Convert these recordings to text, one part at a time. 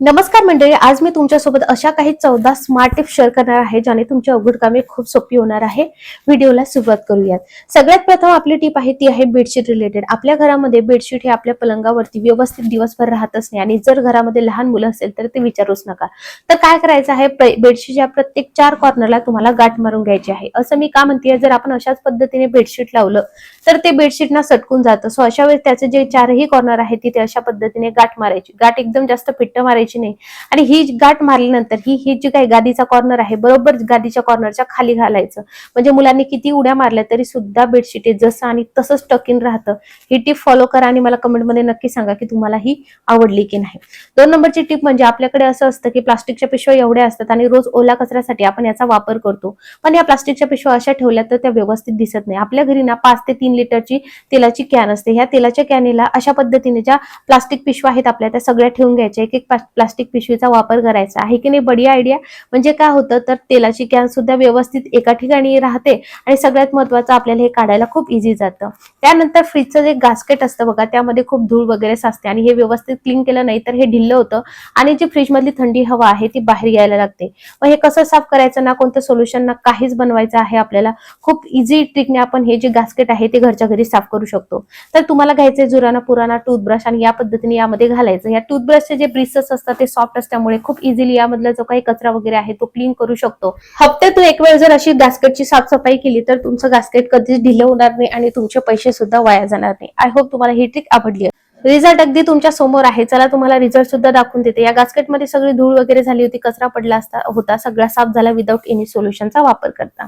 नमस्कार मंडळी आज मी तुमच्यासोबत अशा काही चौदा स्मार्ट टिप्स शेअर करणार आहे ज्याने तुमची अवघड कामे खूप सोपी होणार आहे. व्हिडिओला सुरुवात करूयात. सगळ्यात प्रथम आपली टीप आहे ती आहे बेडशीट रिलेटेड आपल्या घरामध्ये बेडशीट हे आपल्या पलंगावरती व्यवस्थित दिवसभर राहतच नाही आणि जर घरामध्ये लहान मुलं असेल तर ते विचारूच नका. तर काय करायचं आहे बेडशीटच्या प्रत्येक चार कॉर्नरला तुम्हाला गाठ मारून घ्यायची आहे. असं मी का म्हणते जर आपण अशाच पद्धतीने बेडशीट लावलं तर ते बेडशीट ना सटकून जातं. सो अशा वेळेस त्याचे जे चारही कॉर्नर आहेत तिथे अशा पद्धतीने गाठ मारायची. गाठ एकदम जास्त फिट्ट मारायची नाही. आणि ही गाठ मारल्यानंतर ही ही जी काही गादीचा कॉर्नर आहे बरोबर गादीच्या कॉर्नरच्या खाली घालायचं. म्हणजे मुलांनी किती उड्या मारल्या तरी सुद्धा बेडशीट आहे. जसं आणि तसंच टकिन राहतं. ही टिप फॉलो करा आणि मला कमेंटमध्ये नक्की सांगा की तुम्हाला ही आवडली की नाही. दोन नंबरची टिप म्हणजे आपल्याकडे असं असतं की प्लास्टिकच्या पिशव्या एवढ्या असतात आणि रोज ओला कचऱ्यासाठी आपण याचा वापर करतो. पण या प्लास्टिकच्या पिशव्या अशा ठेवल्या तर त्या व्यवस्थित दिसत नाही. आपल्या घरी ना पाच ते तीन लिटरची तेलाची कॅन असते. ह्या तेलाच्या कॅनेला अशा पद्धतीने ज्या प्लास्टिक पिशव्या आहेत आपल्या त्या सगळ्या ठेवून घ्यायच्या. एक एक प्लास्टिक पिशवीचा वापर करायचा आहे की नाही बडी आयडिया म्हणजे काय होतं तर तेलाची कॅन सुद्धा व्यवस्थित एका ठिकाणी राहते आणि सगळ्यात महत्वाचं आपल्याला हे काढायला खूप इझी जातं. त्यानंतर फ्रीजचं जे गास्केट असतं बघा त्यामध्ये खूप धूळ वगैरे साचते आणि हे व्यवस्थित क्लीन केलं नाही तर हे ढिल्लं होतं आणि जी फ्रीजमधली थंडी हवा आहे ती बाहेर यायला लागते. मग हे कसं साफ करायचं ना कोणतं सोल्युशन ना काहीच बनवायचं आहे आपल्याला. खूप इझी ट्रिकने आपण हे जे गास्केट आहे ते घरच्या घरी साफ करू शकतो. तर तुम्हाला घ्यायचे जुराना पुराणा टूथब्रश आणि या पद्धतीने यामध्ये घालायचं. या टूथब्रशचे जे ब्रिसेस असतात ते सॉफ्ट असल्यामुळे खूप इझिली यामधला जो काही कचरा वगैरे आहे तो क्लीन करू शकतो. हप्त्यातून एक वेळ जर अशी गास्केटची साफसफाई केली तर तुमचं गास्केट कधीच ढिलं होणार नाही आणि तुमचे पैसे सुद्धा वाया जाणार नाही. आय होप तुम्हाला ही ट्रिक आवडली रिझल्ट अगदी तुमच्यासमोर आहे. चला तुम्हाला रिझल्ट सुद्धा दाखवून देते. या गास्केटमध्ये सगळी धूळ वगैरे झाली होती कचरा पडला असता होता सगळा साफ झाला विदाऊट एनी सोल्युशनचा वापर करता.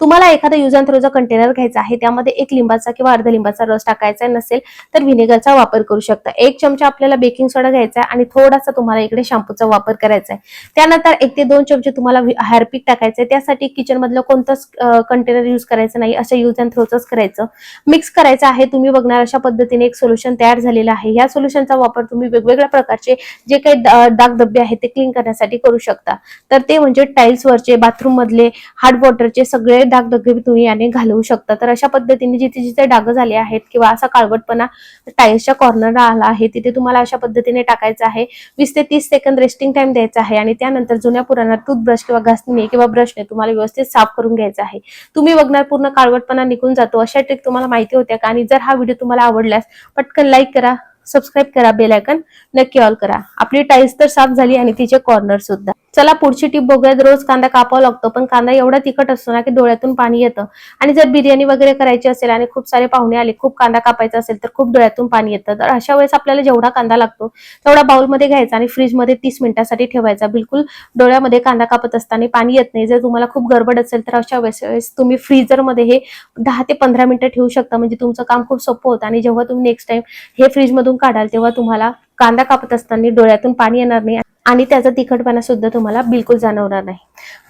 तुम्हाला एखादा युज अँड थ्रोचा कंटेनर घ्यायचा आहे त्यामध्ये एक लिंबाचा किंवा अर्ध लिंबाचा रस टाकायचा नसेल तर व्हिनेगरचा वापर करू शकता. एक चमचा आपल्याला बेकिंग सोडा घ्यायचा आहे आणि थोडासा तुम्हाला इकडे शॅम्पूचा वापर करायचा आहे. त्यानंतर एक ते दोन चमचे तुम्हाला हार्पिक टाकायचं आहे. त्यासाठी किचन मधलं कोणतंच कंटेनर युज करायचं नाही. असं युज अँड थ्रोच करायचं. मिक्स करायचं आहे. तुम्ही बघणार अशा पद्धतीने एक सोल्युशन तयार झालेलं आहे. या सोल्युशनचा वापर तुम्ही वेगवेगळ्या प्रकारचे जे काही डा- डाग धब्बे आहेत ते क्लीन करण्यासाठी करू शकता. तर ते म्हणजे टाइल्स वरचे बाथरूम मधले हार्ड वॉटरचे सगळे डाग धब्बे तुम्ही याने घालवू शकता. तर अशा पद्धतीने जिथे जिथे डाग झाले आहेत किंवा असा काळवटपणा टाइल्सच्या कॉर्नरला आला आहे तिथे तुम्हाला अशा पद्धतीने टाकायचं आहे. वीस ते तीस सेकंद रेस्टिंग टाइम द्यायचा आहे आणि त्यानंतर जुन्या पुराणा टूथब्रश किंवा घासणीने किंवा ब्रशने तुम्हाला व्यवस्थित साफ करून घ्यायचा आहे. तुम्ही बघणार पूर्ण काळवटपणा निघून जातो. अशा ट्रिक तुम्हाला माहिती होत्या का? आणि जर हा व्हिडिओ तुम्हाला आवडल्यास पटकन लाईक करा. सबस्क्राईब करा बेल आयकन नक्की ऑल करा. आपली टाईल्स तर साफ झाली आणि तिचे कॉर्नर सुद्धा. चला पुढची टीप बघूयात. रोज कांदा कापावा लागतो पण कांदा एवढा तिखट असतो ना की डोळ्यातून पाणी येतं. आणि जर बिर्याणी वगैरे करायची असेल आणि खूप सारे पाहुणे आले खूप कांदा कापायचा असेल तर खूप डोळ्यातून पाणी येतं. तर अशा वेळेस आपल्याला जेवढा कांदा लागतो तेवढा बाउलमध्ये घ्यायचा आणि फ्रीजमध्ये तीस मिनिटासाठी ठेवायचा. बिलकुल डोळ्यामध्ये कांदा कापत असताना पाणी येत नाही. जर तुम्हाला खूप गडबड असेल तर अशा वेळेस वेळेस तुम्ही फ्रीजरमध्ये हे दहा ते पंधरा मिनिटं ठेवू शकता. म्हणजे तुमचं काम खूप सोपं होतं. आणि जेव्हा तुम्ही नेक्स्ट टाइम हे फ्रीजमधून काढाल तेव्हा तुम्हाला कांदा कापत असताना डोळ्यातून पाणी येणार नाही. आणि त्याचा तिखटपणा सुद्धा तुम्हाला बिलकुल जाणवणार नाही.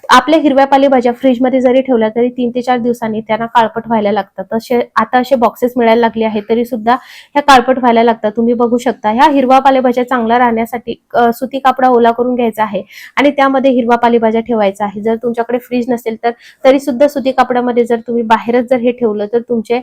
आपल्या हिरव्या पालेभाज्या फ्रीजमध्ये जरी ठेवल्या तरी तीन ते चार दिवसांनी त्यांना काळपट व्हायला लागतात. असे आता असे बॉक्सेस मिळायला लागले आहेत तरी सुद्धा ह्या काळपट व्हायला लागतात. तुम्ही बघू शकता ह्या हिरवा पालेभाज्या चांगल्या राहण्यासाठी सुती कापडा ओला करून घ्यायचा आहे आणि त्यामध्ये हिरवा पालेभाज्या ठेवायचा आहे. जर तुमच्याकडे फ्रीज नसेल तर तरी सुद्धा सुती कापडामध्ये जर तुम्ही बाहेरच जर हे ठेवलं तर तुमचे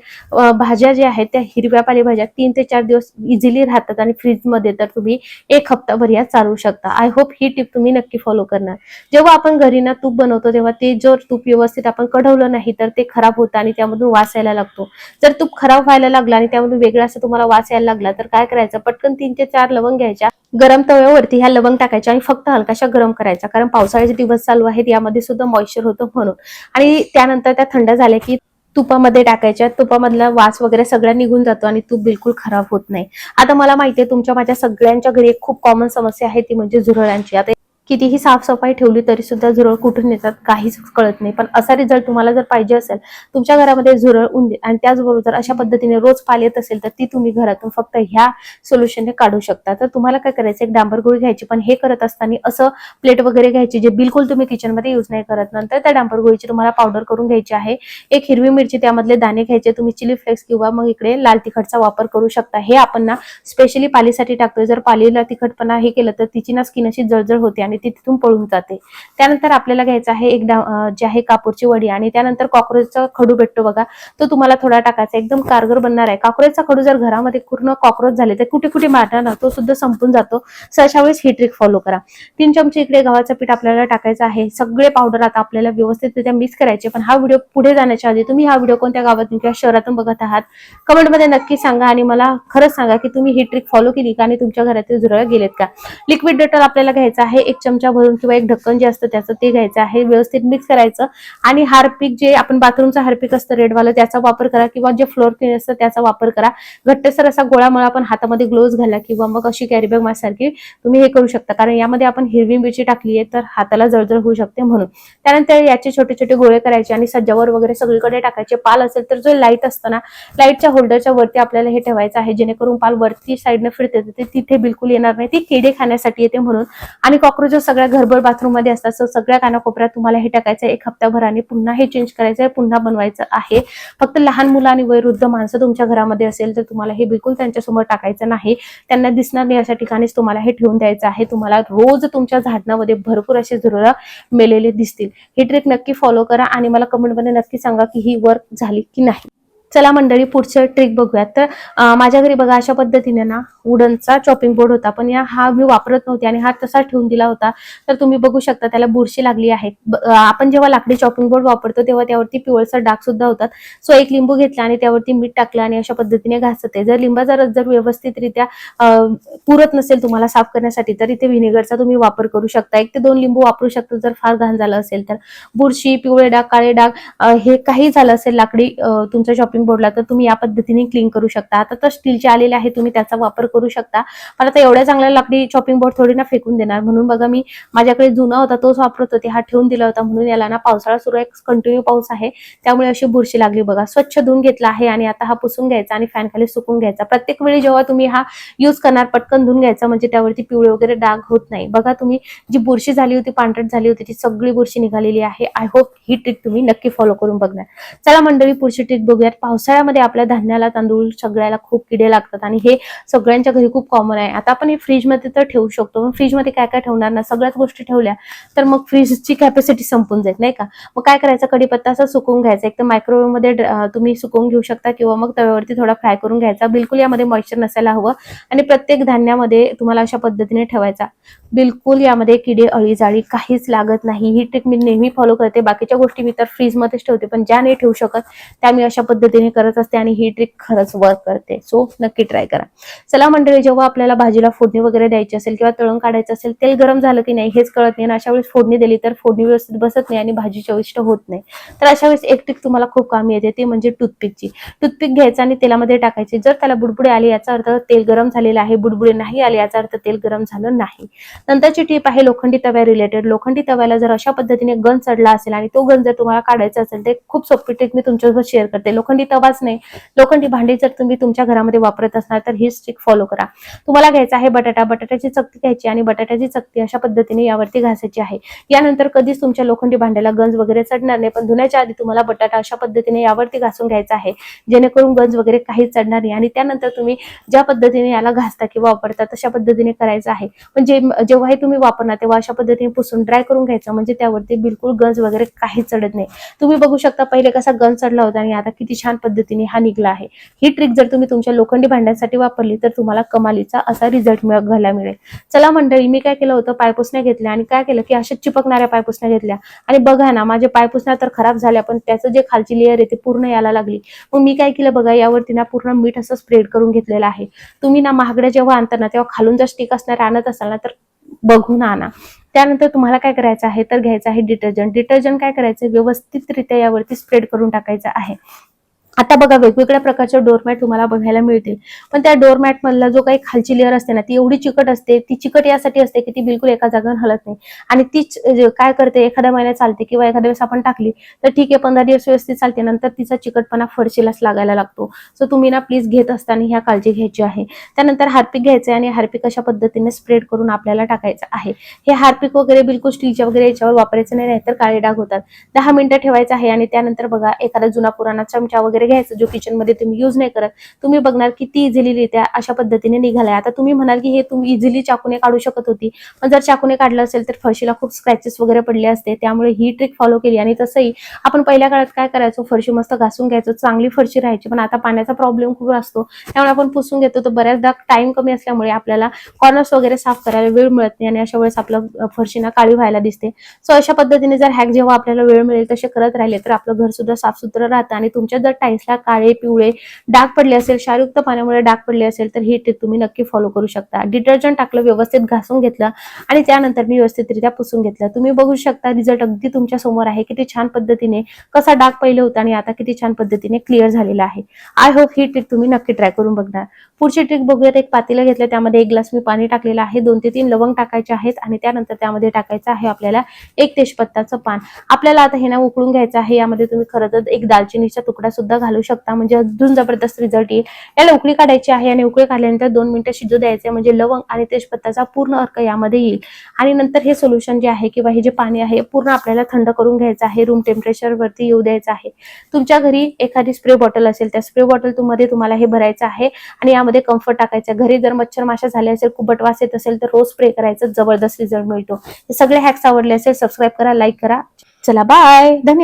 भाज्या ज्या आहेत त्या हिरव्या पालेभाज्या तीन ते चार दिवस इझिली राहतात आणि फ्रीजमध्ये तर तुम्ही एक हप्ताभर या चालवू शकता. आय होप ही टिप तुम्ही नक्की फॉलो करणार. जेव्हा आपण घरी ना तूप बनवतो तेव्हा ते जर तूप व्यवस्थित आपण कढवलं नाही तर ते खराब होतं आणि त्यामधून वास यायला लागतो. जर तूप खराब व्हायला लागला आणि त्यामधून वेगळा असं तुम्हाला वास यायला लागला तर काय करायचं? पटकन तीन ते चार लवंग घ्यायच्या. गरम तव्यावरती ह्या लवंग टाकायच्या आणि फक्त हलकाशा गरम करायच्या कारण पावसाळ्याचे दिवस चालू आहेत यामध्ये सुद्धा मॉइश्चर होतं म्हणून. आणि त्यानंतर त्या थंड झाल्या की तुपामध्ये टाकायच्या. तुपामधला वास वगैरे सगळा निघून जातो आणि तूप बिलकुल खराब होत नाही. आता मला माहितीये तुमच्या माझ्या सगळ्यांच्या घरी एक खूप कॉमन समस्या आहे ती म्हणजे झुरळांची. आता कितीही साफसफाई ठेवली तरी सुद्धा झुरळ कुठून येतात काहीच कळत नाही. पण असा रिझल्ट तुम्हाला जर पाहिजे असेल तुमच्या घरामध्ये झुरळ उंदीर आणि त्याचबरोबर जर अशा पद्धतीने रोज पाल येत असेल तर ती तुम्ही घरातून फक्त ह्या सोल्युशनने काढू शकता. तर तुम्हाला काय करायचं एक डांबर गोळी घ्यायची पण हे करत असताना असं प्लेट वगैरे घ्यायची जे बिलकुल तुम्ही किचनमध्ये युज नाही करत. नंतर त्या डांबर गोळीची तुम्हाला पावडर करून घ्यायची आहे. एक हिरवी मिरची त्यामधले दाणे घ्यायचे तुम्ही चिली फ्लेक्स किंवा मग इकडे लाल तिखटचा वापर करू शकता. हे आपण ना स्पेशली पालीसाठी टाकतोय. जर पालीला तिखटपणा हे केलं तर तिची ना स्किन अशी जळजळ होते आणि आणि ती तिथून पळून जाते. त्यानंतर आपल्याला घ्यायचं आहे एक जे आहे कापूरची वडी आणि त्यानंतर कॉक्रोचचा खडू भेटतो बघा. तो तुम्हाला थोडा टाकायचा. एकदम कारगर बनणार आहे. कॉक्रोचचा खडू जर घरामध्ये पूर्ण कॉक्रोच झाले तर कुठे कुठे मारणार ना तो सुद्धा संपून जातो. सो अशा वेळेस ही ट्रिक फॉलो करा. तीन चमचे इकडे गव्हाचं पीठ आपल्याला टाकायचं आहे. सगळे पावडर आता आपल्याला व्यवस्थितरित्या मिक्स करायचे. पण हा व्हिडिओ पुढे जाण्याच्या आधी तुम्ही हा व्हिडिओ कोणत्या गावातून किंवा शहरातून बघत आहात? कमेंटमध्ये नक्की सांगा आणि मला खरंच सांगा की तुम्ही ही ट्रिक फॉलो केली का आणि तुमच्या घरातील झुरळ गेलेत का? लिक्विड डेटॉल आपल्याला घ्यायचं आहे. एक चमचा भरून किंवा एक ढक्कन जे असतं त्याचं ते घ्यायचं आहे व्यवस्थित मिक्स करायचं. आणि हार्पिक जे आपण बाथरूमचं हार्पिक असतं रेडवालं त्याचा वापर करा किंवा जे फ्लोअर क्लीन असतं त्याचा वापर करा. घट्टसर असा गोळामळा आपण हातामध्ये ग्लोव्ह घाला किंवा मग अशी कॅरीबॅग माझ्यासारखी तुम्ही हे करू शकता. कारण यामध्ये आपण हिरवी मिरची टाकली आहे तर हाताला जळजळ होऊ शकते म्हणून. त्यानंतर याचे छोटे छोटे गोळे करायचे आणि सज्जावर वगैरे सगळीकडे टाकायचे. पाल असेल तर जो लाइट असतं ना लाईटच्या होल्डरच्या वरती आपल्याला हे ठेवायचं आहे. जेणेकरून पाल वरती साईडने फिरते ते तिथे बिलकुल येणार नाही. ती किडे खाण्यासाठी येते म्हणून. आणि कॉक्रोच जो सगळ्या घरभर बाथरूममध्ये असतात सगळ्या कानाकोपऱ्यात तुम्हाला हे टाकायचं आहे एक हप्त्याभराने पुन्हा हे चेंज करायचं आहे पुन्हा बनवायचं आहे. फक्त लहान मुलं आणि वयोवृद्ध माणसं तुमच्या घरामध्ये असेल तर तुम्हाला हे बिलकुल त्यांच्यासमोर टाकायचं नाही. त्यांना दिसणार नाही अशा ठिकाणीच तुम्हाला हे ठेवून द्यायचं आहे. तुम्हाला रोज तुमच्या झाडणामध्ये भरपूर असे झुरळ मेलेले दिसतील. ही ट्रिक नक्की फॉलो करा आणि मला कमेंटमध्ये नक्की सांगा की ही वर्क झाली की नाही. चला मंडळी पुढचं ट्रिक बघूयात. तर माझ्या घरी बघा अशा पद्धतीने ना वुडनचा चॉपिंग बोर्ड होता. पण या हा मी वापरत नव्हते आणि हा तसा ठेवून दिला होता. तर तुम्ही बघू शकता त्याला बुरशी लागली आहे. आपण जेव्हा लाकडी चॉपिंग बोर्ड वापरतो तेव्हा त्यावरती पिवळसर डाग सुद्धा होतात. सो एक लिंबू घेतला आणि त्यावरती मीठ टाकलं आणि अशा पद्धतीने घासते. जर लिंबाचा रस जर व्यवस्थितरित्या पुरत नसेल तुम्हाला साफ करण्यासाठी तर इथे व्हिनेगरचा तुम्ही वापर करू शकता. एक ते दोन लिंबू वापरू शकता जर फार घाण झालं असेल तर. बुरशी पिवळे डाग काळे डाग हे काही झालं असेल लाकडी अं, शॉपिंग शॉपिंग बोर्डला तर तुम्ही या पद्धतीने क्लीन करू शकता. आता तर स्टीलचे आलेले आहे तुम्ही त्याचा वापर करू शकता. पण आता एवढ्या चांगल्या लाकडी चॉपिंग बोर्ड थोडी ना फेकून देणार. म्हणून बघा मी माझ्याकडे जुना होता तोच वापरत होते. हा ठेवून दिला होता. म्हणून याला ना पावसाळा सुरू आहे. कंटिन्यू पाऊस आहे. त्यामुळे अशी बुरशी लागली बघा. स्वच्छ धुवून घेतला आहे आणि आता हा पुसून घ्यायचा आणि फॅन खाली सुकून घ्यायचा. प्रत्येक वेळी जेव्हा तुम्ही हा युज करणार पटकन धुवून घ्यायचा. म्हणजे त्यावरती पिवळे वगैरे डाग होत नाही. बघा तुम्ही जी बुरशी झाली होती पांढरट झाली होती ती सगळी बुरशी निघालेली आहे. आय होप ही ट्रिक तुम्ही नक्की फॉलो करून बघणार. चला मंडळी पुढची ट्रिक बघूयात. पावसाळ्यामध्ये आपल्या धान्याला तांदूळ सगळ्याला खूप किडे लागतात आणि हे सगळ्यांच्या घरी खूप कॉमन आहे. आता आपण हे फ्रीजमध्ये तर ठेवू शकतो मग फ्रीजमध्ये काय काय ठेवणार ना? सगळ्याच गोष्टी ठेवल्या तर मग फ्रीजची कॅपॅसिटी संपून जाईल नाही का? मग काय करायचं? कडीपत्ता असं सुकवून घ्यायचा. एक तर मायक्रोवेव्हमध्ये तुम्ही सुकवून घेऊ शकता किंवा मग तव्यावरती थोडा फ्राय करून घ्यायचा. बिलकुल यामध्ये मॉइश्चर नसायला हवं आणि प्रत्येक धान्यामध्ये तुम्हाला अशा पद्धतीने ठेवायचा. बिलकुल यामध्ये किडे अळी जाळी काहीच लागत नाही. ही ट्रिक मी नेहमी फॉलो करते. बाकीच्या गोष्टी मी तर फ्रीजमध्येच ठेवते पण ज्या नाही ठेवू शकत त्या मी अशा पद्धतीने करत असते आणि ही ट्रिक खरंच वर्क करते. सो नक्की ट्राय करा. चला मंडळी जेव्हा आपल्याला भाजीला फोडणी वगैरे द्यायची असेल किंवा तळून काढायचं असेल तेल गरम झालं की नाही हेच कळत नाही आणि अशा वेळेस फोडणी दिली तर फोडणी व्यवस्थित बसत नाही आणि भाजी चविष्ट होत नाही. तर अशा वेळेस एक ट्रिक तुम्हाला खूप कामी येते ती म्हणजे टूथपिकची टूथपिक घ्यायचं आणि तेलामध्ये टाकायची. जर त्याला बुडबुडे आले याचा अर्थ तेल गरम झालेलं आहे बुडबुडे नाही आले याचा अर्थ तेल गरम झालं नाही. नंतरची टीप आहे लोखंडी तव्या रिलेटेड लोखंडी तव्याला जर अशा पद्धतीने गंज चढला असेल आणि तो गन जर तुम्हाला काढायचा असेल तर खूप सोपी ट्रिक मी तुमच्यासोबत शेअर करते. लोखंडी तवाच नाही. लोखंडी भांडी जर तुम्ही तुमच्या घरामध्ये वापरत असणार तर ही स्टिक फॉलो करा. तुम्हाला घ्यायचा आहे बटाटा. बटाट्याची चकती घ्यायची आणि बटाट्याची चकती अशा पद्धतीने यावरती घासायची आहे. यानंतर कधीच तुमच्या लोखंडी भांड्याला गंज वगैरे चढणार नाही पण धुण्याच्या आधी तुम्हाला बटाटा अशा पद्धतीने यावरती घासून घ्यायचा आहे. जेणेकरून गंज वगैरे काहीच चढणार नाही आणि त्यानंतर तुम्ही ज्या पद्धतीने याला घासता किंवा वापरता तशा पद्धतीने करायचं आहे. पण जे जेव्हाही तुम्ही वापरणार तेव्हा अशा पद्धतीने पुसून ड्राय करून घ्यायचं म्हणजे त्यावरती बिलकुल गंज वगैरे काहीच चढत नाही. तुम्ही बघू शकता पहिले कसा गंज चढला होता आणि आता किती छान पद्धतीने हा निघला आहे. ही ट्रिक जर तुम्ही तुमच्या लोखंडी भांड्यांसाठी वापरली तर तुम्हाला कमालीचा असा रिझल्ट घ्यायला मिळेल. चला मंडळी मी काय केलं होतं? पायपुसण्या घेतल्या आणि काय केलं की अशा चिपकणाऱ्या पायपुसण्या घेतल्या. आणि बघा ना माझे पायपुसण्या तर खराब झाल्या पण त्याचं जे खालची लेअर आहे ते पूर्ण यायला लागली. मग मी काय केलं बघा यावरती ना पूर्ण मीठ असं स्प्रेड करून घेतलेलं आहे. तुम्ही ना महागड्या जेव्हा आणता ना तेव्हा खालून जर स्टिक असणार आणत असाल ना तर बघून आणा. त्यानंतर तुम्हाला काय करायचं आहे? तर घ्यायचं आहे डिटर्जंट डिटर्जंट काय करायचं? व्यवस्थितरित्या यावरती स्प्रेड करून टाकायचं आहे. आता बघा वेगवेगळ्या प्रकारचे डोरमॅट तुम्हाला बघायला मिळतील. पण त्या डोरमॅट मधला जो काही खालची लेअर असते ना ती एवढी चिकट असते ती चिकट यासाठी असते की ती बिलकुल एका जागेवर हलत नाही. आणि तीच काय करते एखाद्या महिन्यात चालते किंवा एखाद्या वेळेस आपण टाकली तर ठीक आहे पंधरा दिवस व्यवस्थित चालते नंतर तिचा चिकटपणा फरशीलाच लागायला लागतो. सो तुम्ही ना प्लीज घेत असताना ह्या काळजी घ्यायची आहे. त्यानंतर हार्पिक घ्यायचं आहे आणि हार्पिक अशा पद्धतीने स्प्रेड करून आपल्याला टाकायचं आहे. हे हार्पिक वगैरे बिलकुल स्टीलच्या वगैरे याच्यावर वापरायचं नाही नाहीतर काळे डाग होतात. दहा मिनिटं ठेवायचं आहे आणि त्यानंतर बघा एखादा जुना पुराणा चमचा वगैरे वगैरे घ्यायचं जो किचनमध्ये तुम्ही युज नाही करत तुम्ही बघणार किती इझिलीरित्या अशा पद्धतीने निघालाय. आता तुम्ही म्हणाल की हे तुम्ही इझिली चाकूने काढू शकत होती पण जर चाकूने काढलं असेल तर फरशीला खूप स्क्रॅचेस वगैरे पडले असते. त्यामुळे ही ट्रिक फॉलो केली आणि तसंही आपण पहिल्या काळात काय करायचो फरशी मस्त घासून घ्यायचो चांगली फरशी राहायची पण आता पाण्याचा प्रॉब्लेम खूप असतो. त्यामुळे आपण पुसून घेतो तर बऱ्याचदा टाइम कमी असल्यामुळे आपल्याला कॉर्नर्स वगैरे साफ करायला वेळ मिळत नाही आणि अशा वेळेस आपलं फरशीना काळी व्हायला दिसते. सो अशा पद्धतीने जर हॅक जेव्हा आपल्याला वेळ मिळेल तसे करत राहिले तर आपलं घर सुद्धा साफसुथरं राहतं आणि तुमच्या जर आईसला काळे पिवळे डाग पडले असेल क्षारयुक्त पाण्यामुळे डाग पडले असेल तर ही ट्रिक तुम्ही नक्की फॉलो करू शकता. डिटर्जंट टाकलं व्यवस्थित घासून घेतलं आणि त्यानंतर मी व्यवस्थितरित्या पुसून घेतलं. तुम्ही बघू शकता रिझल्ट अगदी तुमच्यासमोर आहे. किती छान पद्धतीने कसा डाग पहिले होता आणि आता किती छान पद्धतीने क्लिअर झालेला आहे. आय होप ही ट्रिक तुम्ही नक्की ट्राय करून बघणार. पुढची ट्रिक बघूयात. एक पातीला घेतलं त्यामध्ये एक ग्लास मी पाणी टाकलेलं आहे. दोन ते तीन लवंग टाकायचे आहेत आणि त्यानंतर त्यामध्ये टाकायचं आहे आपल्याला एक तेजपत्ताचं पान. आपल्याला आता हे ना उकळून घ्यायचं आहे. यामध्ये तुम्ही खरं तर एक दालचिनीचा तुकडा सुद्धा घालू शकता. म्हणजे अजून जबरदस्त रिझल्ट येईल. याला उकळी काढायची आहे आणि उकळी काढल्यानंतर दोन मिनिटं शिजू द्यायचे म्हणजे लवंग आणि तेजपत्ताचा पूर्ण अर्क यामध्ये येईल. आणि नंतर हे सोल्युशन जे आहे किंवा हे जे पाणी आहे पूर्ण आपल्याला थंड करून घ्यायचं आहे. रूम टेम्परेचर वरती येऊ द्यायचं आहे. तुमच्या घरी एखादी स्प्रे बॉटल असेल त्या स्प्रे बॉटलमध्ये तुम्हाला हे भरायचं आहे आणि यामध्ये कम्फर्ट टाकायचं. घरी जर मच्छर माशा झाले असेल कुबट वास येत असेल तर रोज स्प्रे करायचं. जबरदस्त रिझल्ट मिळतो. हे सगळे हॅक्स आवडले असेल सबस्क्राईब करा लाईक करा. चला बाय धन्यवाद.